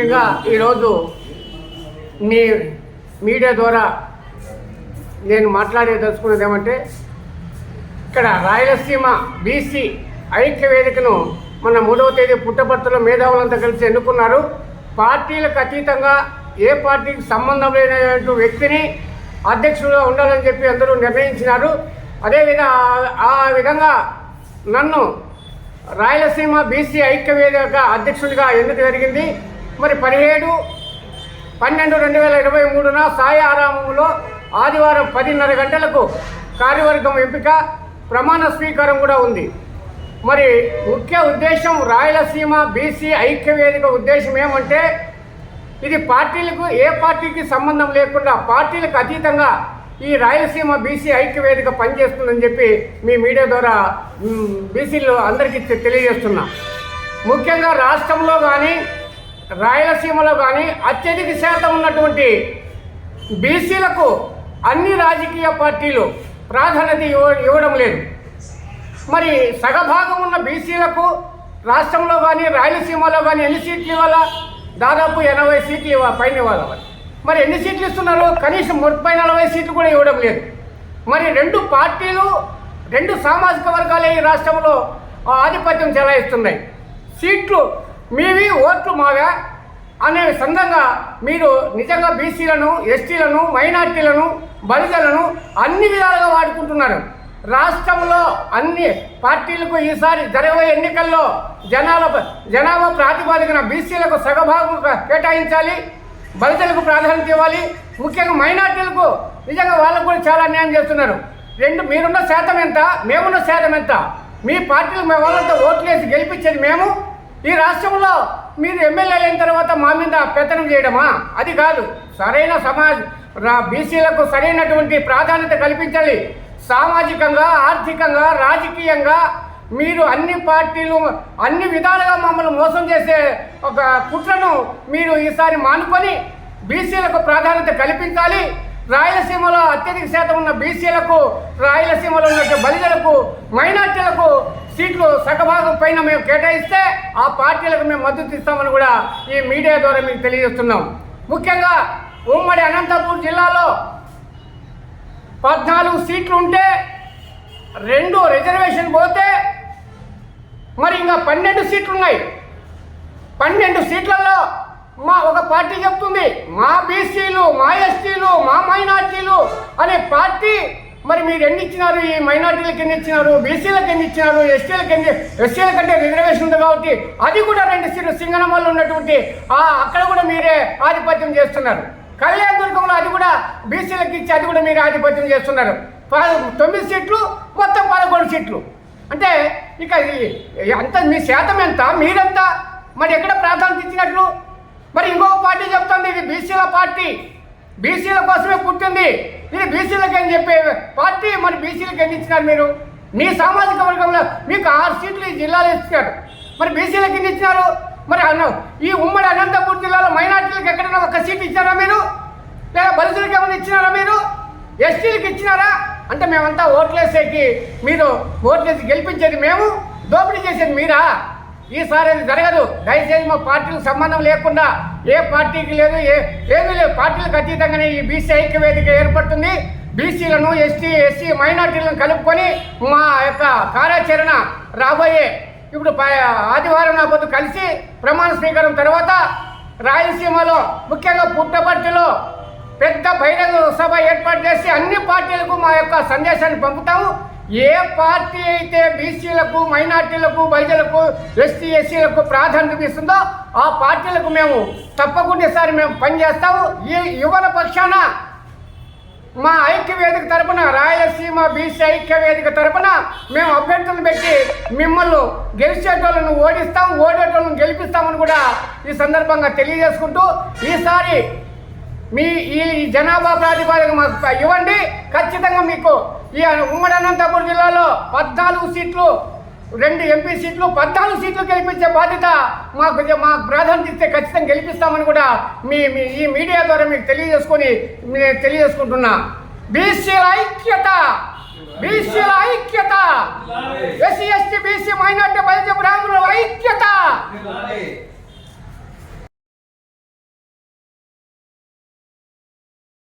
ముఖ్యంగా ఈరోజు మీ మీడియా ద్వారా నేను మాట్లాడేదలుచుకున్నది ఏమంటే ఇక్కడ రాయలసీమ బీసీ ఐక్య వేదికను మన మూడవ తేదీ పుట్టపర్తిలో మేధావులంతా కలిసి ఎన్నుకున్నారు. పార్టీలకు అతీతంగా ఏ పార్టీకి సంబంధం లేనటువంటి వ్యక్తిని అధ్యక్షుడిగా ఉండాలని చెప్పి అందరూ నిర్ణయించినారు. అదేవిధ ఆ- విధంగా నన్ను రాయలసీమ బీసీ ఐక్య వేదిక అధ్యక్షుడిగా ఎందుకు జరిగింది. మరి పదిహేడు పన్నెండు రెండు వేల ఇరవై మూడున సాయి ఆరామంలో ఆదివారం పదిన్నర గంటలకు కార్యవర్గం ఎంపిక ప్రమాణ స్వీకారం కూడా ఉంది. మరి ముఖ్య ఉద్దేశం రాయలసీమ బీసీ ఐక్య వేదిక ఉద్దేశం ఏమంటే ఇది పార్టీలకు ఏ పార్టీకి సంబంధం లేకుండా పార్టీలకు అతీతంగా ఈ రాయలసీమ బీసీ ఐక్య వేదిక పనిచేస్తుందని చెప్పి మీ మీడియా ద్వారా బీసీలు అందరికీ తెలియజేస్తున్నాం తెలియజేస్తున్నా. ముఖ్యంగా రాష్ట్రంలో కానీ రాయలసీమలో కానీ అత్యధిక శాతం ఉన్నటువంటి బీసీలకు అన్ని రాజకీయ పార్టీలు ప్రాధాన్యత ఇవ్వ ఇవ్వడం లేదు. మరి సగభాగం ఉన్న బీసీలకు రాష్ట్రంలో కానీ రాయలసీమలో కానీ ఎన్ని సీట్లు ఇవ్వాలా? దాదాపు ఎనభై సీట్లు ఇవ్వ పైన ఇవ్వాలి మరి? ఎన్ని సీట్లు ఇస్తున్నారు కనీసం ముప్పై నలభై సీట్లు కూడా ఇవ్వడం లేదు. మరి రెండు పార్టీలు రెండు సామాజిక వర్గాలే ఈ రాష్ట్రంలో ఆధిపత్యం చెలాయిస్తున్నాయి. సీట్లు మీవి ఓట్లు మావే అనే సందంగా మీరు నిజంగా బీసీలను ఎస్టీలను మైనార్టీలను బలిజలను అన్ని విధాలుగా వాడుకుంటున్నారు. రాష్ట్రంలో అన్ని పార్టీలకు ఈసారి జరగబోయే ఎన్నికల్లో జనాల జనాభా ప్రాతిపాదికన బీసీలకు సగభాగం కేటాయించాలి బలితలకు ప్రాధాన్యత ఇవ్వాలి. ముఖ్యంగా మైనార్టీలకు నిజంగా వాళ్ళకు కూడా చాలా అన్యాయం చేస్తున్నారు. రెండు మీరున్న శాతం ఎంత మేమున్న శాతం ఎంత? మీ పార్టీలు మా వాళ్ళంతా ఓట్లేసి గెలిపించేది మేము ఈ రాష్ట్రంలో మీరు ఎమ్మెల్యే అయిన తర్వాత మా మీద పెత్తనం చేయడమా? అది కాదు. సరైన సమాజ్ బీసీలకు సరైనటువంటి ప్రాధాన్యత కల్పించాలి. సామాజికంగా ఆర్థికంగా రాజకీయంగా మీరు అన్ని పార్టీలు అన్ని విధాలుగా మమ్మల్ని మోసం చేసే ఒక కుట్రను మీరు ఈసారి మానుకొని బీసీలకు ప్రాధాన్యత కల్పించాలి. రాయలసీమలో అత్యధిక శాతం ఉన్న బీసీలకు రాయలసీమలో ఉన్న బలిజలకు మైనార్టీలకు సీట్లు సగభాగం పైన మేము కేటాయిస్తే ఆ పార్టీలకు మేము మద్దతు ఇస్తామని కూడా ఈ మీడియా ద్వారా మీకు తెలియజేస్తున్నాం. ముఖ్యంగా ఉమ్మడి అనంతపూర్ జిల్లాలో పద్నాలుగు సీట్లు ఉంటే రెండు రిజర్వేషన్ పోతే మరి ఇంకా పన్నెండు సీట్లు ఉన్నాయి. పన్నెండు సీట్లలో మా ఒక పార్టీ చెప్తుంది మా బీసీలు మా ఎస్టీలు మా మైనార్టీలు అనే పార్టీ మరి మీరు ఎన్ని ఇచ్చినారు? ఈ మైనార్టీలకు ఎన్ని ఇచ్చినారు? బీసీలకు ఎన్ని ఇచ్చినారు? ఎస్టీలకు ఎన్ని? ఎస్సీల కంటే రిజర్వేషన్ ఉంది కాబట్టి అది కూడా రెండు సీట్లు సింగనమల్లో ఉన్నటువంటి ఆ అక్కడ కూడా మీరే ఆధిపత్యం చేస్తున్నారు. కళ్యాణదుర్గంలో అది కూడా బీసీలకు ఇచ్చి అది కూడా మీరు ఆధిపత్యం చేస్తున్నారు. తొమ్మిది సీట్లు మొత్తం పదకొండు సీట్లు. అంటే ఇక అంత మీ శాతం ఎంత? మీరెంత? మరి ఎక్కడ ప్రాధాన్యత ఇచ్చినట్లు? మరి ఇంకొక పార్టీ చెప్తుంది ఇది బీసీల పార్టీ. బీసీల కోసమే పుట్టింది. ఇది బీసీలకి అని చెప్పే పార్టీ మరి బీసీలకు ఎన్ని ఇచ్చినారు మీరు? మీ సామాజిక వర్గంలో మీకు ఆరు సీట్లు ఈ జిల్లాలో ఇచ్చినారు. మరి బీసీలకు ఎన్ని ఇచ్చినారు? మరి అన్న ఈ ఉమ్మడి అనంతపూర్ జిల్లాలో మైనార్టీలకు ఎక్కడైనా ఒక సీట్ ఇచ్చారా మీరు? లేదా బలితులకు ఏమైనా ఇచ్చినారా మీరు? ఎస్టీలకు ఇచ్చినారా? అంటే మేమంతా ఓట్లేసేకి మీరు ఓట్లేసి గెలిపించేది మేము దోపిడీ చేసేది మీరా? ఈసారి అది జరగదు. దయచేసి మా పార్టీలకు సంబంధం లేకుండా ఏ పార్టీకి లేదు ఏ ఏమీ లేదు. పార్టీలకు అతీతంగానే ఈ బీసీ ఐక్య వేదిక ఏర్పడుతుంది. బీసీలను ఎస్టీ ఎస్సీ మైనార్టీలను కలుపుకొని మా యొక్క కార్యాచరణ రాబోయే ఇప్పుడు ఆదివారం నా పొద్దు కలిసి ప్రమాణ స్వీకారం తర్వాత రాయలసీమలో ముఖ్యంగా పుట్టపర్తిలో పెద్ద బహిరంగ సభ ఏర్పాటు చేసి అన్ని పార్టీలకు మా యొక్క సందేశాన్ని పంపుతాము. ఏ పార్టీ అయితే బీసీలకు మైనార్టీలకు బైజలకు ఎస్సీ ఎస్సీలకు ప్రాధాన్యత ఇస్తుందో ఆ పార్టీలకు మేము తప్పకుండా సార్ మేము పనిచేస్తాము. ఈ యువన పక్షాన మా ఐక్య వేదిక తరపున రాయలసీమ బీసీ ఐక్య వేదిక తరపున మేము అభ్యర్థులను పెట్టి మిమ్మల్ని గెలిచేటోళ్ళను ఓడిస్తాం ఓడేటోళ్ళను గెలిపిస్తామని కూడా ఈ సందర్భంగా తెలియజేసుకుంటూ ఈసారి మీ ఈ జనాభా ప్రాతిపాదిక మాకు ఇవ్వండి. ఖచ్చితంగా మీకు ఈ ఉమ్మడి అనంతపురం జిల్లాలో పద్నాలుగు సీట్లు రెండు ఎంపీ సీట్లు పద్నాలుగు సీట్లు గెలిపించే బాధ్యత మాకు మాకు ప్రాధాన్యత ఇస్తే ఖచ్చితంగా గెలిపిస్తామని కూడా మీ మీ ఈ మీడియా ద్వారా మీకు తెలియజేసుకొని తెలియజేసుకుంటున్నా. బీసీల ఐక్యత! బీసీల ఐక్యత!